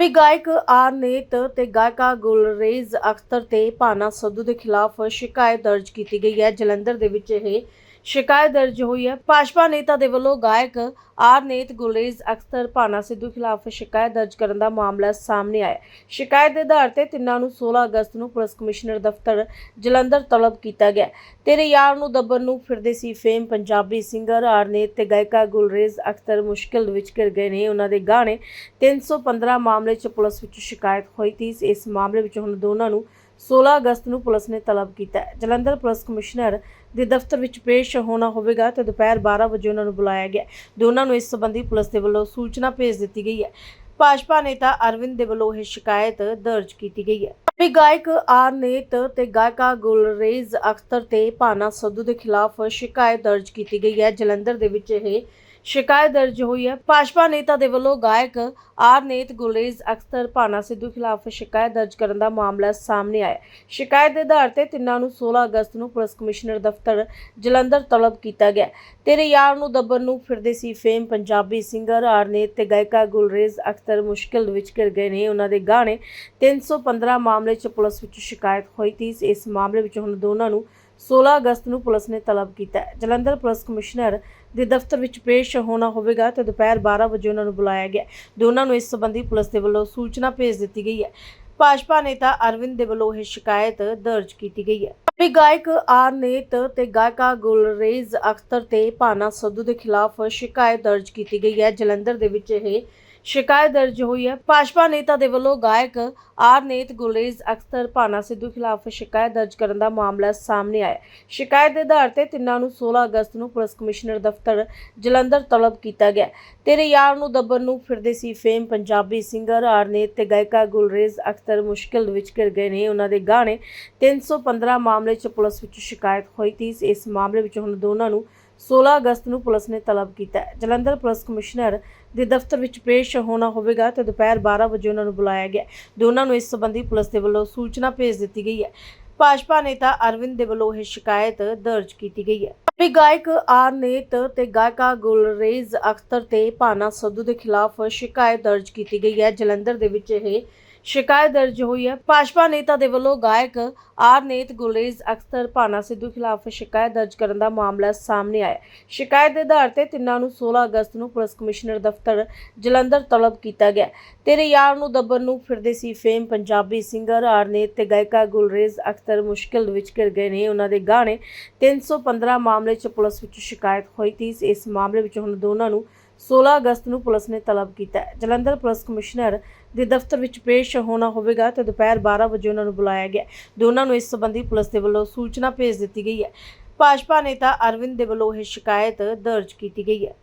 ਵੀ ਗਾਇਕ ਆਰਨੇਤ ਤੇ ਗਾਇਕਾ ਗੁਲਰੇਜ਼ ਅਖਤਰ ਤੇ ਭਾਨਾ ਸੱਧੂ ਦੇ ਖਿਲਾਫ ਸ਼ਿਕਾਇਤ ਦਰਜ ਕੀਤੀ ਗਈ ਹੈ। ਜਲੰਧਰ ਦੇ ਵਿੱਚ ਇਹ ਸ਼ਿਕਾਇਤ ਦਰਜ ਹੋਈ ਹੈ। ਭਾਜਪਾ ਨੇਤਾ ਦੇ ਵੱਲੋਂ ਗਾਇਕ ਆਰਨੇਤ ਗੁਲਰੇਜ਼ ਅਖਤਰ ਭਾਨਾ ਸਿੱਧੂ ਖਿਲਾਫ ਸ਼ਿਕਾਇਤ ਦਰਜ ਕਰਨ ਦਾ ਮਾਮਲਾ ਸਾਹਮਣੇ ਆਇਆ ਸ਼ਿਕਾਇਤ ਦੇ ਆਧਾਰ ਤੇ ਤਿੰਨਾਂ ਨੂੰ 16 ਅਗਸਤ ਨੂੰ ਪੁਲਿਸ ਕਮਿਸ਼ਨਰ ਦਫ਼ਤਰ ਜਲੰਧਰ ਤਲਬ ਕੀਤਾ ਗਿਆ ਤੇਰੇ ਯਾਰ ਨੂੰ ਦੱਬਣ ਨੂੰ ਫਿਰਦੇ ਸੀ ਫੇਮ ਪੰਜਾਬੀ ਸਿੰਗਰ ਆਰ ਨੇਤ ਤੇ ਗਾਇਕਾ ਗੁਲਰੇਜ਼ ਅਖਤਰ ਮੁਸ਼ਕਿਲ ਵਿੱਚ ਘਿਰ ਗਏ ਨੇ। ਉਹਨਾਂ ਦੇ ਗਾਣੇ 315 ਮਾਮਲੇ 'ਚ ਪੁਲਿਸ ਵਿੱਚ ਸ਼ਿਕਾਇਤ ਹੋਈ ਸੀ ਇਸ ਮਾਮਲੇ ਵਿੱਚ ਹੁਣ ਦੋਨਾਂ ਨੂੰ 16 ਅਗਸਤ ਨੂੰ ਪੁਲਿਸ ਨੇ ਤਲਬ ਕੀਤਾ ਜਲੰਧਰ ਪੁਲਿਸ ਕਮਿਸ਼ਨਰ ਦੇ ਦਫ਼ਤਰ ਵਿੱਚ ਪੇਸ਼ ਹੋਣਾ ਹੋਵੇਗਾ ਤੇ ਦੁਪਹਿਰ 12 ਵਜੇ ਉਹਨਾਂ ਨੂੰ ਬੁਲਾਇਆ ਗਿਆ ਦੋਨਾਂ ਨੂੰ ਇਸ ਸੰਬੰਧੀ ਪੁਲਿਸ ਦੇ ਵੱਲੋਂ ਸੂਚਨਾ ਭੇਜ ਦਿੱਤੀ ਗਈ ਹੈ। ਭਾਜਪਾ ਨੇਤਾ ਅਰਵਿੰਦ ਦੇ ਵੱਲੋਂ ਇਹ ਸ਼ਿਕਾਇਤ ਦਰਜ ਕੀਤੀ ਗਈ ਹੈ। ਵੀ ਗਾਇਕ ਆਰਨੇਤ ਤੇ ਗਾਇਕਾ ਗੁਲਰੇਜ਼ ਅਖਤਰ ਤੇ ਭਾਨਾ ਸੱਧੂ ਦੇ ਖਿਲਾਫ ਸ਼ਿਕਾਇਤ ਦਰਜ ਕੀਤੀ ਗਈ ਹੈ। ਜਲੰਧਰ ਦੇ ਵਿੱਚ ਇਹ ਸ਼ਿਕਾਇਤ ਦਰਜ ਹੋਈ ਹੈ। ਭਾਜਪਾ ਨੇਤਾ ਦੇ ਵੱਲੋਂ ਗਾਇਕ ਆਰ ਨੇਤ ਗੁਲਰੇਜ਼ ਅਖਤਰ ਭਾਨਾ ਸਿੱਧੂ ਖਿਲਾਫ ਸ਼ਿਕਾਇਤ ਦਰਜ ਕਰਨ ਦਾ ਮਾਮਲਾ ਸਾਹਮਣੇ ਆਇਆ ਸ਼ਿਕਾਇਤ ਦੇ ਆਧਾਰ ਤੇ ਤਿੰਨਾਂ ਨੂੰ 16 ਅਗਸਤ ਨੂੰ ਪੁਲਿਸ ਕਮਿਸ਼ਨਰ ਦਫ਼ਤਰ ਜਲੰਧਰ ਤਲਬ ਕੀਤਾ ਗਿਆ ਤੇਰੇ ਯਾਰ ਨੂੰ ਦੱਬਣ ਨੂੰ ਫਿਰਦੇ ਸੀ ਫੇਮ ਪੰਜਾਬੀ ਸਿੰਗਰ ਆਰ ਨੇਤ ਤੇ ਗਾਇਕਾ ਗੁਲਰੇਜ਼ ਅਖਤਰ ਮੁਸ਼ਕਿਲ ਵਿੱਚ ਘਿਰ ਗਏ ਨੇ। ਉਹਨਾਂ ਦੇ ਗਾਣੇ 315 ਮਾਮਲੇ 'ਚ ਪੁਲਿਸ ਵਿੱਚ ਸ਼ਿਕਾਇਤ ਹੋਈ ਸੀ ਇਸ ਮਾਮਲੇ ਵਿੱਚ ਹੁਣ ਦੋਨਾਂ ਨੂੰ 16 ਅਗਸਤ ਨੂੰ ਪੁਲਿਸ ਨੇ ਤਲਬ ਕੀਤਾ ਹੈ। ਜਲੰਧਰ ਪੁਲਿਸ ਕਮਿਸ਼ਨਰ ਦੇ ਦਫ਼ਤਰ ਵਿੱਚ ਪੇਸ਼ ਹੋਣਾ ਹੋਵੇਗਾ ਤੇ ਦੁਪਹਿਰ 12 ਵਜੇ ਉਹਨਾਂ ਨੂੰ ਬੁਲਾਇਆ ਗਿਆ ਦੋਨਾਂ ਨੂੰ ਇਸ ਸੰਬੰਧੀ ਪੁਲਿਸ ਦੇ ਵੱਲੋਂ ਸੂਚਨਾ ਭੇਜ ਦਿੱਤੀ ਗਈ ਹੈ। ਭਾਜਪਾ ਨੇਤਾ ਅਰਵਿੰਦ ਦੇ ਵੱਲੋਂ ਇਹ ਸ਼ਿਕਾਇਤ ਦਰਜ ਕੀਤੀ ਗਈ ਹੈ। ਵੀ ਗਾਇਕ ਆਰਨੇਤ ਤੇ ਗਾਇਕਾ ਗੁਲਰੇਜ਼ ਅਖਤਰ ਤੇ ਭਾਨਾ ਸੱਧੂ ਦੇ ਖਿਲਾਫ ਸ਼ਿਕਾਇਤ ਦਰਜ ਕੀਤੀ ਗਈ ਹੈ। ਜਲੰਧਰ ਦੇ ਵਿੱਚ ਇਹ ਸ਼ਿਕਾਇਤ ਦਰਜ ਹੋਈ ਹੈ। ਭਾਜਪਾ ਨੇਤਾ ਦੇ ਵੱਲੋਂ ਗਾਇਕ ਆਰ ਨੇਤ ਗੁਲਰੇਜ਼ ਅਖਤਰ ਭਾਨਾ ਸਿੱਧੂ ਖਿਲਾਫ ਸ਼ਿਕਾਇਤ ਦਰਜ ਕਰਨ ਦਾ ਮਾਮਲਾ ਸਾਹਮਣੇ ਆਇਆ ਸ਼ਿਕਾਇਤ ਦੇ ਆਧਾਰ ਤੇ ਤਿੰਨਾਂ ਨੂੰ 16 ਅਗਸਤ ਨੂੰ ਪੁਲਿਸ ਕਮਿਸ਼ਨਰ ਦਫ਼ਤਰ ਜਲੰਧਰ ਤਲਬ ਕੀਤਾ ਗਿਆ ਤੇਰੇ ਯਾਰ ਨੂੰ ਦੱਬਣ ਨੂੰ ਫਿਰਦੇ ਸੀ ਫੇਮ ਪੰਜਾਬੀ ਸਿੰਗਰ ਆਰ ਨੇਤ ਤੇ ਗਾਇਕਾ ਗੁਲਰੇਜ਼ ਅਖਤਰ ਮੁਸ਼ਕਿਲ ਵਿੱਚ ਘਿਰ ਗਏ ਨੇ। ਉਹਨਾਂ ਦੇ ਗਾਣੇ 315 ਮਾਮਲੇ 'ਚ ਪੁਲਿਸ ਵਿੱਚ ਸ਼ਿਕਾਇਤ ਹੋਈ ਸੀ ਇਸ ਮਾਮਲੇ ਵਿੱਚ ਹੁਣ ਦੋਨਾਂ ਨੂੰ 16 ਅਗਸਤ ਨੂੰ ਪੁਲਿਸ ਨੇ ਤਲਬ ਕੀਤਾ ਹੈ। ਜਲੰਧਰ ਪੁਲਿਸ ਕਮਿਸ਼ਨਰ ਦੇ ਦਫ਼ਤਰ ਵਿੱਚ ਪੇਸ਼ ਹੋਣਾ ਹੋਵੇਗਾ ਤੇ ਦੁਪਹਿਰ 12 ਵਜੇ ਉਹਨਾਂ ਨੂੰ ਬੁਲਾਇਆ ਗਿਆ ਦੋਨਾਂ ਨੂੰ ਇਸ ਸੰਬੰਧੀ ਪੁਲਿਸ ਦੇ ਵੱਲੋਂ ਸੂਚਨਾ ਭੇਜ ਦਿੱਤੀ ਗਈ ਹੈ। ਭਾਜਪਾ ਨੇਤਾ ਅਰਵਿੰਦ ਦੇ ਵੱਲੋਂ ਇਹ ਸ਼ਿਕਾਇਤ ਦਰਜ ਕੀਤੀ ਗਈ ਹੈ। ਵੀ ਗਾਇਕ ਆਰਨੇਤ ਤੇ ਗਾਇਕਾ ਗੁਲਰੇਜ਼ ਅਖਤਰ ਤੇ ਭਾਨਾ ਸੱਧੂ ਦੇ ਖਿਲਾਫ ਸ਼ਿਕਾਇਤ ਦਰਜ ਕੀਤੀ ਗਈ ਹੈ। ਜਲੰਧਰ ਦੇ ਵਿੱਚ ਇਹ ਸ਼ਿਕਾਇਤ ਦਰਜ ਹੋਈ ਹੈ। ਭਾਜਪਾ ਨੇਤਾ ਦੇ ਵੱਲੋਂ ਗਾਇਕ ਆਰ ਨੇਤ ਗੁਲਰੇਜ਼ ਅਖਤਰ ਭਾਨਾ ਸਿੱਧੂ ਖਿਲਾਫ ਸ਼ਿਕਾਇਤ ਦਰਜ ਕਰਨ ਦਾ ਮਾਮਲਾ ਸਾਹਮਣੇ ਆਇਆ ਸ਼ਿਕਾਇਤ ਦੇ ਆਧਾਰ ਤੇ ਤਿੰਨਾਂ ਨੂੰ 16 ਅਗਸਤ ਨੂੰ ਪੁਲਿਸ ਕਮਿਸ਼ਨਰ ਦਫ਼ਤਰ ਜਲੰਧਰ ਤਲਬ ਕੀਤਾ ਗਿਆ ਤੇਰੇ ਯਾਰ ਨੂੰ ਦੱਬਣ ਨੂੰ ਫਿਰਦੇ ਸੀ ਫੇਮ ਪੰਜਾਬੀ ਸਿੰਗਰ ਆਰ ਨੇਤ ਤੇ ਗਾਇਕਾ ਗੁਲਰੇਜ਼ ਅਖਤਰ ਮੁਸ਼ਕਿਲ ਵਿੱਚ ਘਿਰ ਗਏ ਨੇ। ਉਹਨਾਂ ਦੇ ਗਾਣੇ 315 ਮਾਮਲੇ 'ਚ ਪੁਲਿਸ ਵਿੱਚ ਸ਼ਿਕਾਇਤ ਹੋਈ ਸੀ ਇਸ ਮਾਮਲੇ ਵਿੱਚ ਹੁਣ ਦੋਨਾਂ ਨੂੰ 16 ਅਗਸਤ ਨੂੰ ਪੁਲਿਸ ਨੇ ਤਲਬ ਕੀਤਾ ਹੈ। ਜਲੰਧਰ ਪੁਲਿਸ ਕਮਿਸ਼ਨਰ ਦੇ ਦਫ਼ਤਰ ਵਿੱਚ ਪੇਸ਼ ਹੋਣਾ ਹੋਵੇਗਾ ਤੇ ਦੁਪਹਿਰ 12 ਵਜੇ ਉਹਨਾਂ ਨੂੰ ਬੁਲਾਇਆ ਗਿਆ। ਦੋਨਾਂ ਨੂੰ ਇਸ ਸੰਬੰਧੀ ਪੁਲਿਸ ਦੇ ਵੱਲੋਂ ਸੂਚਨਾ ਭੇਜ ਦਿੱਤੀ ਗਈ ਹੈ। ਭਾਜਪਾ ਨੇਤਾ ਅਰਵਿੰਦ ਦੇ ਵੱਲੋਂ ਇਹ ਸ਼ਿਕਾਇਤ ਦਰਜ ਕੀਤੀ ਗਈ ਹੈ।